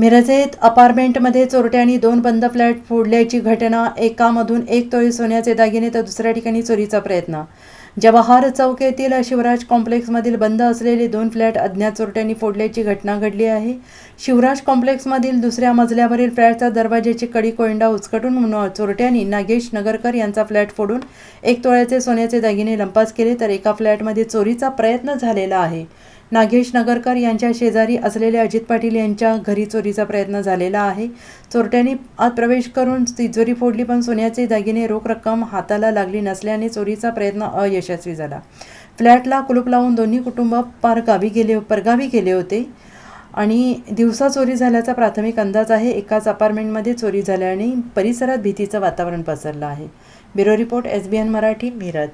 मिरजेत अपार्टमेंटमध्ये चोरट्यांनी दोन बंद फ्लॅट फोडल्याची घटना एकामधून एक तोळे सोन्याचे दागिने तर दुसऱ्या ठिकाणी चोरीचा प्रयत्न. जवाहर चौक येथील शिवराज कॉम्प्लेक्समधील बंद असलेले दोन फ्लॅट अज्ञात चोरट्यांनी फोडल्याची घटना घडली आहे. शिवराज कॉम्प्लेक्समधील दुसऱ्या मजल्यावरील फ्लॅटचा दरवाजाची कडी कोयंडा उचकटून चोरट्यांनी नागेश नगरकर यांचा फ्लॅट फोडून एक तोळ्याचे सोन्याचे दागिने लंपास केले तर एका फ्लॅटमध्ये चोरीचा प्रयत्न झालेला आहे. नागेश नगरकर यांच्या शेजारी असलेले अजित पाटील यांच्या घरी चोरीचा प्रयत्न झालेला आहे. चोरट्यांनी आत प्रवेश करून तिजोरी फोडली पण सोन्याचे दागिने रोख रक्कम हाताला लागली नसल्याने चोरीचा प्रयत्न अयशस्वी झाला. फ्लॅटला कुलूप लावून दोन्ही कुटुंब पार गावी गेले परगावी गेले होते आणि दिवसा चोरी झाल्याचा प्राथमिक अंदाज आहे. एकाच अपार्टमेंटमध्ये चोरी झाल्याने परिसरात भीतीचं वातावरण पसरलं आहे. Bureau report S B N Marathi Miraj.